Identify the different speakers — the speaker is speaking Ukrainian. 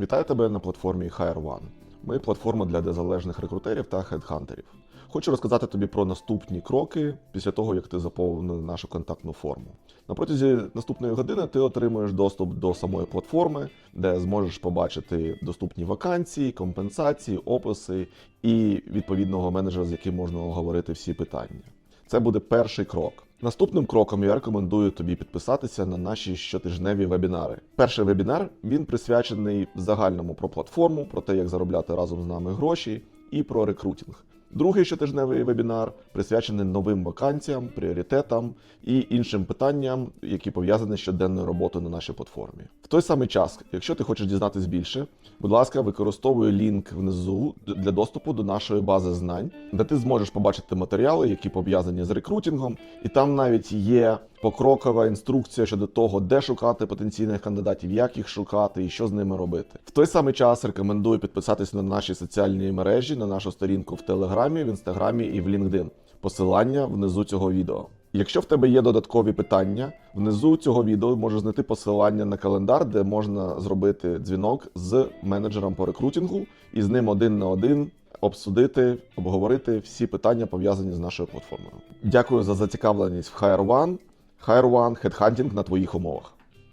Speaker 1: Вітаю тебе на платформі HireOne. Ми платформа для незалежних рекрутерів та хедхантерів. Хочу розказати тобі про наступні кроки після того, як ти заповнив нашу контактну форму. На протязі наступної години ти отримуєш доступ до самої платформи, де зможеш побачити доступні вакансії, компенсації, описи і відповідного менеджера, з яким можна оговорити всі питання. Це буде перший крок. Наступним кроком я рекомендую тобі підписатися на наші щотижневі вебінари. Перший вебінар він присвячений загальному про платформу, про те, як заробляти разом з нами гроші, і про рекрутинг. Другий щотижневий вебінар присвячений новим вакансіям, пріоритетам і іншим питанням, які пов'язані з щоденною роботою на нашій платформі. В той самий час, якщо ти хочеш дізнатись більше, будь ласка, використовуй лінк внизу для доступу до нашої бази знань, де ти зможеш побачити матеріали, які пов'язані з рекрутингом, і там навіть є покрокова інструкція щодо того, де шукати потенційних кандидатів, як їх шукати і що з ними робити. В той самий час рекомендую підписатись на наші соціальні мережі, на нашу сторінку в Телеграмі, в Інстаграмі і в LinkedIn. Посилання внизу цього відео. Якщо в тебе є додаткові питання, внизу цього відео можеш знайти посилання на календар, де можна зробити дзвінок з менеджером по рекрутингу і з ним один на один обсудити, обговорити всі питання пов'язані з нашою платформою. Дякую за зацікавленість в Hire. Hire One – хедхантінг на твоїх умовах.